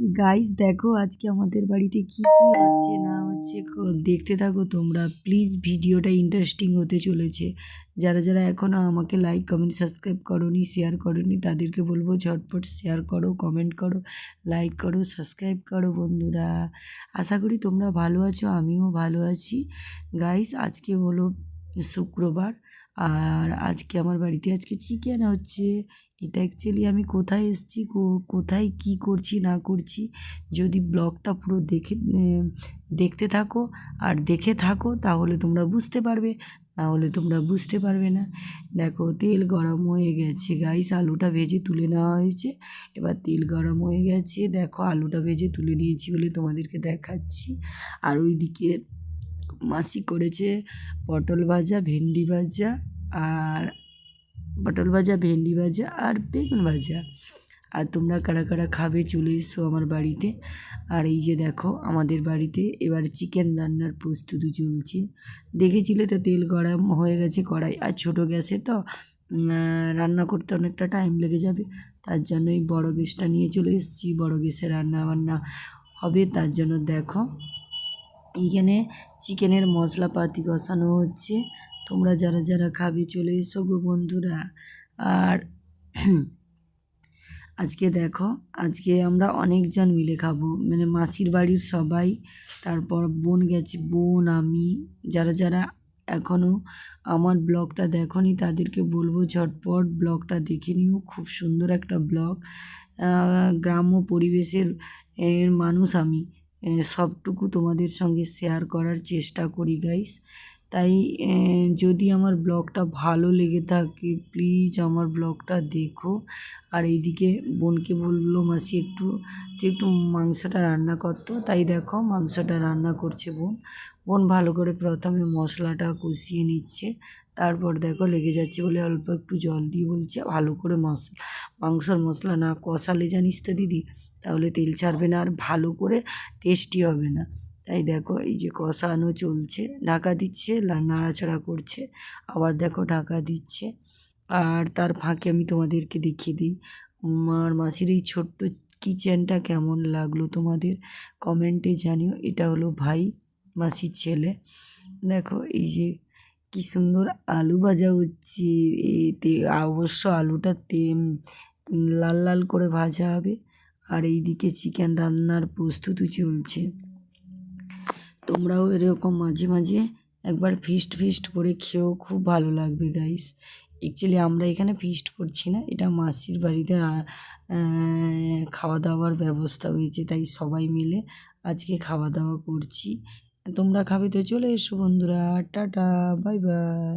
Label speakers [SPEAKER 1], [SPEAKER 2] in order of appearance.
[SPEAKER 1] Guys দেখো আজকে আমাদের বাড়িতে কি কি হচ্ছে, না হচ্ছে দেখতে থাকো তোমরা। প্লিজ ভিডিওটা ইন্টারেস্টিং হতে চলেছে। যারা যারা এখনও আমাকে লাইক কমেন্ট সাবস্ক্রাইব করোনি শেয়ার করোনি, তাদেরকে বলব ঝটপট শেয়ার করো কমেন্ট করো লাইক করো সাবস্ক্রাইব করো বন্ধুরা। আশা করি তোমরা ভালো আছো, আমিও ভালো আছি। গাইস আজকে হলো শুক্রবার। আর আজকে আমার বাড়িতে আজকে চিকেন হচ্ছে। এটা অ্যাকচুয়ালি আমি কোথায় এসেছি কোথায় কি করছি, না করছি, যদি ব্লগটা পুরো দেখে দেখতে থাকো আর দেখে থাকো তাহলে তোমরা বুঝতে পারবে, না হলে তোমরা বুঝতে পারবে না। দেখো, তেল গরম হয়ে গেছে গাইস আলুটা ভেজে তুলে নেওয়া হয়েছে। এবার তেল গরম হয়ে গেছে, দেখো আলুটা ভেজে তুলে নিয়েছি বলে তোমাদেরকে দেখাচ্ছি। আর ওইদিকে মাসি করেছে পটল ভাজা, ভেন্ডি ভাজা আর পটল ভাজা, ভেন্ডি ভাজা আর বেগুন ভাজা। আর তোমরা কারা কারা খাবে চলে এসো আমার বাড়িতে। আর এই যে দেখো, আমাদের বাড়িতে এবার চিকেন রান্নার প্রস্তুতি চলছে। দেখেছিলে তো তেল গরম হয়ে গেছে কড়াই। আর ছোটো গ্যাসে তো রান্না করতে অনেকটা টাইম লেগে যাবে। তার জন্য এই বড়ো গ্যাসটা নিয়ে চলে এসেছি। বড়ো গ্যাসে রান্না বান্না হবে। তার জন্য দেখো, এইখানে চিকেনের মশলাপাতি কষানো হচ্ছে। তোমরা যারা যারা খাবে, চলে এসো গো বন্ধুরা। আর আজকে দেখো, আজকে আমরা অনেকজন মিলে খাব। মানে মাসির বাড়ির সবাই, তারপর বোন গেছে, বোন, আমি, যারা যারা এখনও আমার ব্লগটা দেখোনি, তাদেরকে বলব ঝটপট ব্লগটা দেখে নিও। খুব সুন্দর একটা ব্লগ। গ্রাম্য পরিবেশের মানুষ আমি। সবটুকু তোমাদের সঙ্গে শেয়ার করার চেষ্টা করি গাইস তাই যদি আমার ব্লগটা ভালো লেগে থাকে প্লিজ আমার ব্লগটা দেখো। আর এইদিকে বোনকে বলল, মাসি একটু, তুই একটু মাংসটা রান্না করতো তাই দেখো মাংসটা রান্না করছে বোন। বোন ভালো করে প্রথমে মশলাটা কষিয়ে নিচ্ছে। তারপর দেখো লেগে যাচ্ছে বলে অল্প একটু জল দিয়ে বলছে, ভালো করে মশলা মাংসর মশলা না কষালে জানিস তো দিদি? তাহলে তেল ছাড়বে না আর ভালো করে টেস্টি হবে না। তাই দেখো এই যে কষানো চলছে, ঢাকা দিচ্ছে নাড়াচাড়া করছে, আবার দেখো ঢাকা দিচ্ছে। আর তার ফাঁকে আমি তোমাদেরকে দেখিয়ে দিই আমার মাসির এই ছোট্ট কিচেনটা কেমন লাগল তোমাদের? কমেন্টে জানিও। এটা হলো ভাই মাসির ছেলে। দেখো, এই যে কি সুন্দর আলু ভাজা হচ্ছে। এতে অবশ্য আলুটা তে লাল লাল করে ভাজা হবে। আর এইদিকে চিকেন রান্নার প্রস্তুতি চলছে। তোমরাও এরকম মাঝে মাঝে একবার ফিস্ট ফিস্ট করে খেয়েও খুব ভালো লাগবে গাইস অ্যাকচুয়ালি আমরা এখানে ফিস্ট করছি না। এটা মাসির বাড়িতে খাওয়া দাওয়ার ব্যবস্থা হয়েছে। তাই সবাই মিলে আজকে খাওয়া দাওয়া করছি। তোমরা খাবে তো চলে এসো বন্ধুরা টাটা বাই বাই।